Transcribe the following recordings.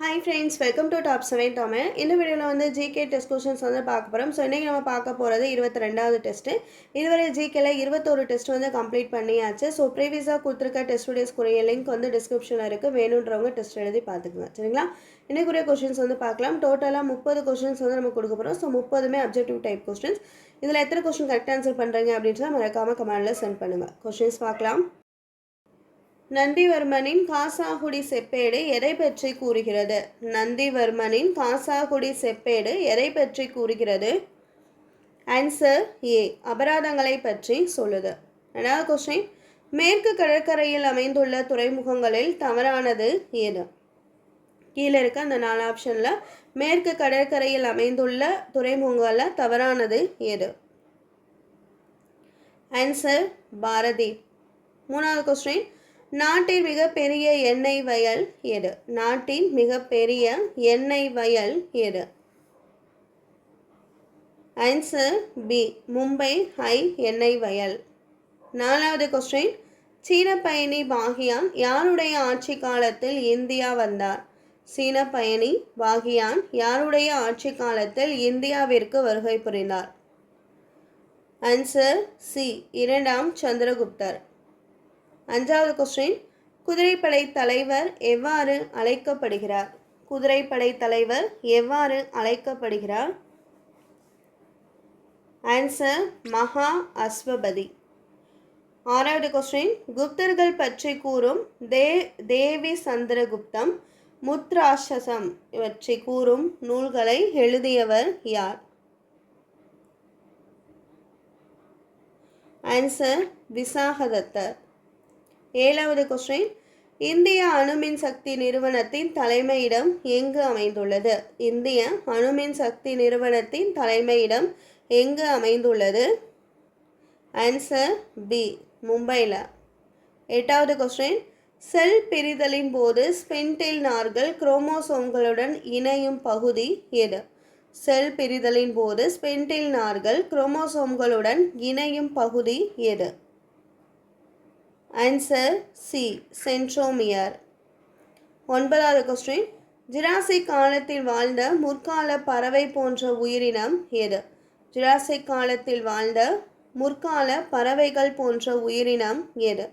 Hi friends welcome to top seven Tamil இந்த வீடியோவில் வந்து ஜிகே டெஸ்ட் கொஷின்ஸ் வந்து பார்க்க போகிறோம் ஸோ இன்றைக்கி நம்ம பார்க்க போகிறது இருபத்தி ரெண்டாவது டெஸ்ட்டு இதுவரை ஜிகேல இருபத்தோரு டெஸ்ட் வந்து கம்ப்ளீட் பண்ணியாச்சு. ஸோ ப்ரீவியஸாக கொடுத்துருக்க டெஸ்ட் டேஸ்க்குரிய லிங்க் வந்து டிஸ்கிரிப்ஷனில் இருக்குது வேணுன்றவங்க டெஸ்ட் எழுதி பார்த்துக்குங்க. சரிங்களா? இன்றைக்குரிய கொஷின்ஸ் வந்து பார்க்கலாம். டோட்டலாக முப்பது கொஷின்ஸ் வந்து நம்ம கொடுக்க போகிறோம் ஸோ முப்பதுமே அப்ஜெக்டிவ் டைப் கொஸ்டின்ஸ் இதில் எத்தனை கொஸ்டின் கரெக்ட் ஆன்சர் பண்ணுறீங்க அப்படின்றத மறக்காமல் கமெண்டில் சென்ட் பண்ணுங்கள் கொஷின்ஸ் பார்க்கலாம். நந்திவர்மனின் காசாகுடி செப்பேடு எதை பற்றி கூறுகிறது? நந்திவர்மனின் காசாகுடி செப்பேடு எதை பற்றி கூறுகிறது? ஆன்சர் ஏ அபராதங்களை பற்றி சொல்லுது. ரெண்டாவது கொஸ்டின் மேற்கு கடற்கரையில் அமைந்துள்ள துறைமுகங்களில் தவறானது ஏது கீழே இருக்க அந்த நாலு ஆப்ஷனில் மேற்கு கடற்கரையில் அமைந்துள்ள துறைமுகங்களில் தவறானது ஏது ஆன்சர் பாரதி. மூணாவது கொஸ்டின் நாட்டின் மிகப்பெரிய எண்ணெய் வயல் எது? நாட்டின் மிகப்பெரிய எண்ணெய் வயல் எது? ஆன்சர் பி மும்பை ஹை எண்ணெய் வயல். நாலாவது கொஸ்டின் சீன பயணி பாகியான் யாருடைய ஆட்சி காலத்தில் இந்தியா வந்தார்? சீன பயணி பாகியான் யாருடைய ஆட்சி காலத்தில் இந்தியாவிற்கு வருகை புரிந்தார்? ஆன்சர் சி இரண்டாம் சந்திரகுப்தர். அஞ்சாவது கொஸ்டின் குதிரைப்படை தலைவர் எவ்வாறு அழைக்கப்படுகிறார்? குதிரைப்படை தலைவர் எவ்வாறு அழைக்கப்படுகிறார்? ஆன்சர் மகா அஸ்வபதி. ஆறாவது கொஸ்டின் குப்தர்கள் பற்றி கூறும் தே தேவி சந்திரகுப்தம் முத்ராட்சசம் இவற்றை கூறும் நூல்களை எழுதியவர் யார்? ஆன்சர் விசாகதத்தர். ஏழாவது கொஸ்டின் இந்திய அணுமின் சக்தி நிறுவனத்தின் தலைமையிடம் எங்கு அமைந்துள்ளது? இந்திய அணுமின் சக்தி நிறுவனத்தின் தலைமையிடம் எங்கு அமைந்துள்ளது? ஆன்சர் பி மும்பையில் எட்டாவது கொஸ்டின் செல் பிரிதலின் போது ஸ்பென்டில் நார்கள் குரோமோசோம்களுடன் இணையும் பகுதி எது? செல் பிரிதலின் போது ஸ்பென்டில் நார்கள் குரோமோசோம்களுடன் இணையும் பகுதி எது? ஆன்சர் சி சென்ட்ரோமியர் ஒன்பதாவது கொஸ்டின் ஜிராசிக் காலத்தில் வாழ்ந்த முற்கால பறவை போன்ற உயிரினம் எது? ஜிராசிக் காலத்தில் வாழ்ந்த முற்கால பறவைகள் போன்ற உயிரினம் எது?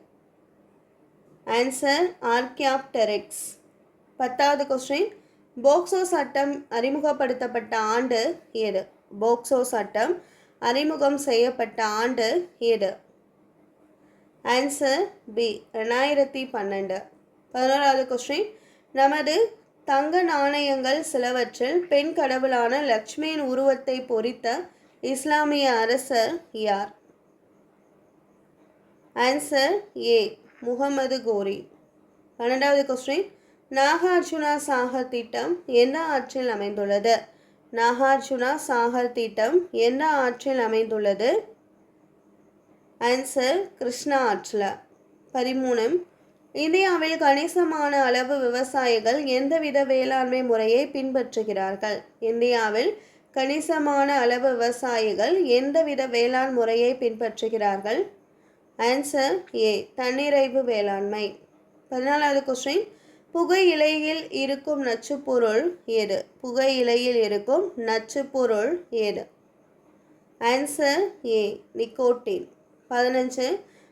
ஆன்சர் ஆர்கியாப்டெரிக்ஸ் பத்தாவது கொஸ்டின் போக்சோ சட்டம் அறிமுகப்படுத்தப்பட்ட ஆண்டு எது? போக்சோ சட்டம் அறிமுகம் செய்யப்பட்ட ஆண்டு எது? ஆன்சர் பி ரெண்டாயிரத்தி பன்னெண்டு. பதினோராவது கொஸ்டின் நமது தங்க நாணயங்கள் சிலவற்றில் பெண் கடவுளான லக்ஷ்மியின் உருவத்தை பொறித்த இஸ்லாமிய அரசர் யார்? ஆன்சர் ஏ முகமது கோரி. பன்னெண்டாவது கொஸ்டின் நாகார்ஜுனா சாகர் திட்டம் எந்த ஆற்றில் அமைந்துள்ளது? நாகார்ஜுனா சாகர் திட்டம் எந்த ஆற்றில் அமைந்துள்ளது? ஆன்சர் கிருஷ்ணா ஆற்றில் பதிமூணு இந்தியாவில் கணிசமான அளவு விவசாயிகள் எந்தவித வேளாண்மை முறையை பின்பற்றுகிறார்கள்? இந்தியாவில் கணிசமான அளவு விவசாயிகள் எந்தவித வேளாண் முறையை பின்பற்றுகிறார்கள்? ஆன்சர் ஏ தன்னிறைவு வேளாண்மை. பதினாலாவது கொஸ்டின் புகையிலையில் இருக்கும் நச்சுப்பொருள் ஏது புகையிலையில் இருக்கும் நச்சுப்பொருள் ஏது ஆன்சர் ஏ நிக்கோட்டின். பதினஞ்சு.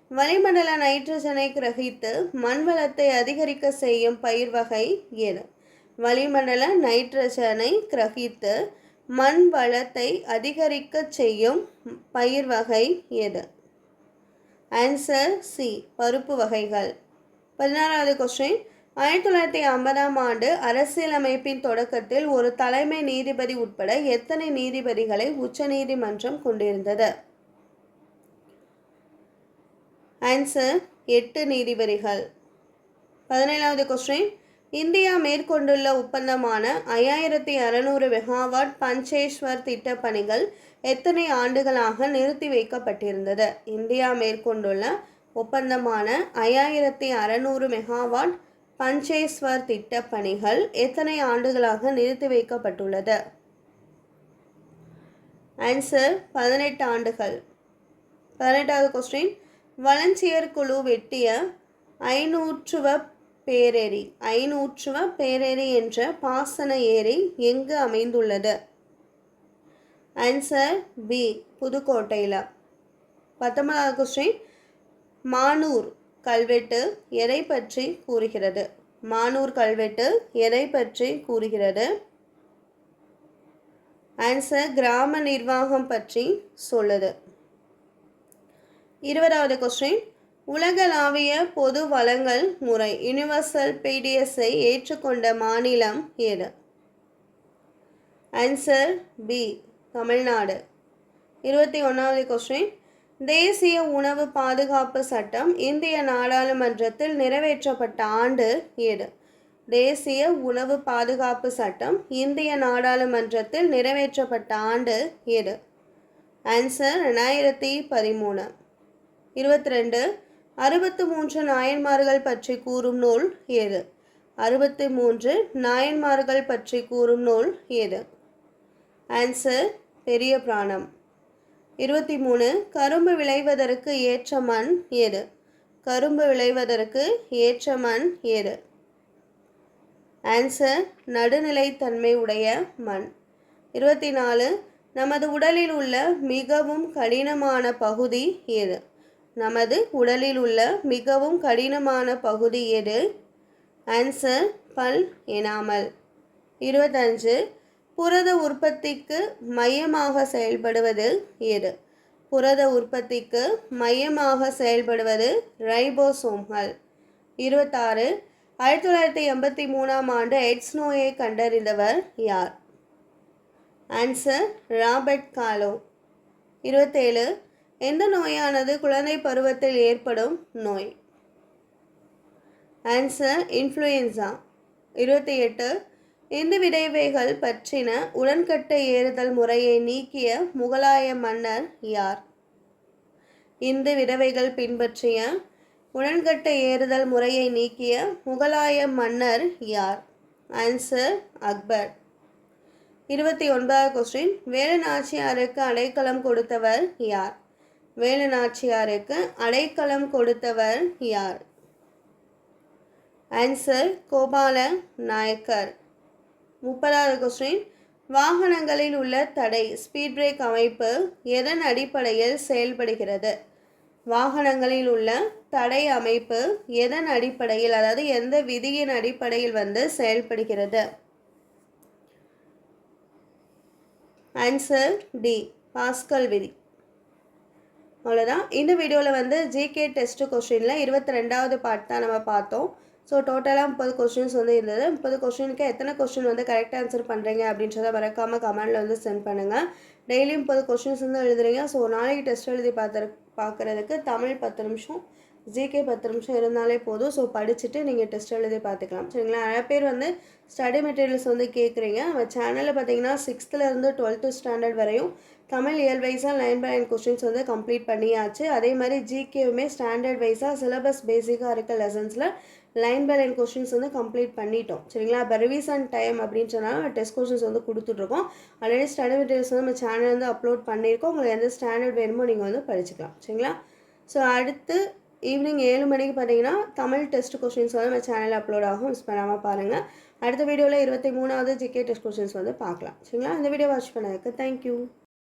வளிமண்டல நைட்ரஜனை கிரகித்து மண் வளத்தை அதிகரிக்க செய்யும் பயிர் வகை எது? வளிமண்டல நைட்ரஜனை கிரகித்து மண் வளத்தை அதிகரிக்க செய்யும் பயிர் வகை எது? Answer C. பருப்பு வகைகள். பதினாறாவது கொஸ்டின் ஆயிரத்தி தொள்ளாயிரத்தி ஐம்பதாம் ஆண்டு அரசியலமைப்பின் தொடக்கத்தில் ஒரு தலைமை நீதிபதி உட்பட எத்தனை நீதிபதிகளை உச்சநீதிமன்றம் கொண்டிருந்தது? ஆன்சர் எட்டு நீதிபதிகள். பதினேழாவது கொஸ்டின் இந்தியா மேற்கொண்டுள்ள ஒப்பந்தமான ஐயாயிரத்தி அறநூறு மெகாவாட் பஞ்சேஸ்வர் திட்ட பணிகள் எத்தனை ஆண்டுகளாக நிறுத்தி வைக்கப்பட்டிருந்தது? இந்தியா மேற்கொண்டுள்ள ஒப்பந்தமான ஐயாயிரத்தி அறநூறு மெகாவாட் பஞ்சேஸ்வர் திட்ட பணிகள் எத்தனை ஆண்டுகளாக நிறுத்தி வைக்கப்பட்டுள்ளது? ஆன்சர் பதினெட்டு ஆண்டுகள். பதினெட்டாவது கொஸ்டின் வளஞ்சியர் குழு வெட்டிய ஐநூற்றுவ பேரேரி ஐநூற்றுவ பேரேரி என்ற பாசன ஏரி எங்கு அமைந்துள்ளது? ஆன்சர் பி புதுக்கோட்டையில். பத்தொன்பதாவது கொஸ்டின் மானூர் கல்வெட்டு எதை பற்றி கூறுகிறது? மானூர் கல்வெட்டு எதை பற்றி கூறுகிறது? ஆன்சர் கிராம நிர்வாகம் பற்றி சொல்லுது. இருபதாவது கொஸ்டின் உலகளாவிய பொது வளங்கள் முறை யுனிவர்சல் பிடிஎஸ்ஐ ஏற்றுக்கொண்ட மாநிலம் எது? Answer B Tamil Nadu. இருபத்தி ஒன்றாவது கொஸ்டின் தேசிய உணவு பாதுகாப்பு சட்டம் இந்திய நாடாளுமன்றத்தில் நிறைவேற்றப்பட்ட ஆண்டு எது? தேசிய உணவு பாதுகாப்பு சட்டம் இந்திய நாடாளுமன்றத்தில் நிறைவேற்றப்பட்ட ஆண்டு எது? ஆன்சர் ரெண்டாயிரத்தி பதிமூணு. இருபத்தி ரெண்டு அறுபத்து மூன்று நாயன்மார்கள் பற்றி கூறும் நூல் எது? அறுபத்தி மூன்று நாயன்மார்கள் பற்றி கூறும் நூல் எது? ஆன்சர் பெரிய பிராணம். இருபத்தி மூணு கரும்பு விளைவதற்கு ஏற்ற மண் எது? கரும்பு விளைவதற்கு ஏற்ற மண் எது? ஆன்சர் நடுநிலைத்தன்மை உடைய மண். இருபத்தி நாலு நமது உடலில் உள்ள மிகவும் கடினமான பகுதி எது? நமது உடலில் உள்ள மிகவும் கடினமான பகுதி எது? ஆன்சர் பல் எனாமல் இருபத்தஞ்சு புரத உற்பத்திக்கு மையமாக செயல்படுவது எது? புரத உற்பத்திக்கு மையமாக செயல்படுவது ரைபோசோம்கள். இருபத்தாறு ஆயிரத்தி தொள்ளாயிரத்தி எண்பத்தி மூணாம் ஆண்டு எட்ஸ் நோயை கண்டறிந்தவர் யார்? ஆன்சர் ராபர்ட் காலோ. இருபத்தேழு எந்த நோயானது குழந்தை பருவத்தில் ஏற்படும் நோய்? ஆன்சர் இன்ஃப்ளூயன்சா இருபத்தி எட்டு இந்து விடைவைகள் பற்றின உடன்கட்டை ஏறுதல் முறையை நீக்கிய முகலாய மன்னர் யார்? இந்து விதவைகள் பின்பற்றிய உடன்கட்டை ஏறுதல் முறையை நீக்கிய முகலாய மன்னர் யார்? ஆன்சர் அக்பர் இருபத்தி ஒன்பதாவது கொஸ்டின் வேலு நாச்சியாருக்கு அடைக்கலம் கொடுத்தவர் யார்? வேலுநாச்சியாருக்கு அடைக்கலம் கொடுத்தவர் யார்? ஆன்சர் கோபால நாயக்கர். முப்பதாவது கொஸ்டின் வாகனங்களில் உள்ள தடை ஸ்பீட் பிரேக் அமைப்பு எதன் அடிப்படையில் செயல்படுகிறது? வாகனங்களில் உள்ள தடை அமைப்பு எதன் அடிப்படையில் அதாவது எந்த விதியின் அடிப்படையில் வந்து செயல்படுகிறது? ஆன்சர் டி பாஸ்கல் விதி. அவ்வளோதான் இந்த வீடியோவில் வந்து ஜிகே டெஸ்ட்டு கொஷினில் இருபத்தி ரெண்டாவது பார்ட் தான் நம்ம பார்த்தோம். ஸோ டோட்டலாக முப்பது கொஸ்டின்ஸ் வந்து இருந்தது. முப்பது கொஷினுக்கு எத்தனை கொஸ்டின் வந்து கரெக்டாக ஆன்சர் பண்ணுறீங்க அப்படின்றத மறக்காமல் கமெண்டில் வந்து சென்ட் பண்ணுங்கள் டெய்லியும் முப்பது கொஸ்டின்ஸ் வந்து எழுதுறீங்க. ஸோ நாளைக்கு டெஸ்ட் எழுதி பார்த்து பார்க்குறதுக்கு தமிழ் பத்து நிமிஷம் ஜிகே பத்து நிமிஷம் இருந்தாலே போதும். ஸோ படிச்சுட்டு நீங்கள் டெஸ்ட் எழுதி பார்த்துக்கலாம். சரிங்களா? நிறைய பேர் வந்து ஸ்டடி மெட்டீரியல்ஸ் வந்து கேட்குறீங்க நம்ம சேனலில் பார்த்தீங்கன்னா சிக்ஸ்த்துலேருந்து டுவெல்த்து ஸ்டாண்டர்ட் வரையும் தமிழ் இயல் வைஸாக லைன் பை லைன் கொஸ்டின்ஸ் வந்து கம்ப்ளீட் பண்ணியாச்சு. அதே மாதிரி ஜிகேவுமே ஸ்டாண்டர்ட் வைஸாக சிலபஸ் பேசிக்காக இருக்க லெசன்ஸில் லைன் பை லைன் கொஸ்டின்ஸ் வந்து கம்ப்ளீட் பண்ணிட்டோம். சரிங்களா? இப்போ ரிவிசன் டைம் அப்படின்னு சொன்னால் டெஸ்ட் கொஸ்டின்ஸ் வந்து கொடுத்துட்ருக்கோம். ஆல்ரெடி ஸ்டடி மெட்டீரியல்ஸ் வந்து நம்ம சேனல் வந்து அப்லோட் பண்ணியிருக்கோம். உங்களுக்கு எந்த ஸ்டாண்டர்ட் வேணுமோ நீங்கள் வந்து படிச்சுக்கலாம். சரிங்களா? ஸோ அடுத்து ஈவினிங் ஏழு மணிக்கு பார்த்தீங்கன்னா தமிழ் டெஸ்ட் கொஸ்டின்ஸ் வந்து நம்ம சேனலில் அப்லோட் ஆகும். மிஸ் பண்ணாமல் பாருங்கள் அடுத்த வீடியோவில் இருபத்தி மூணாவது ஜிகே டெஸ்ட் கொஸ்டின்ஸ் வந்து பார்க்கலாம். சரிங்களா? இந்த வீடியோ வாட்ச் பண்ணதுக்கு தேங்க்யூ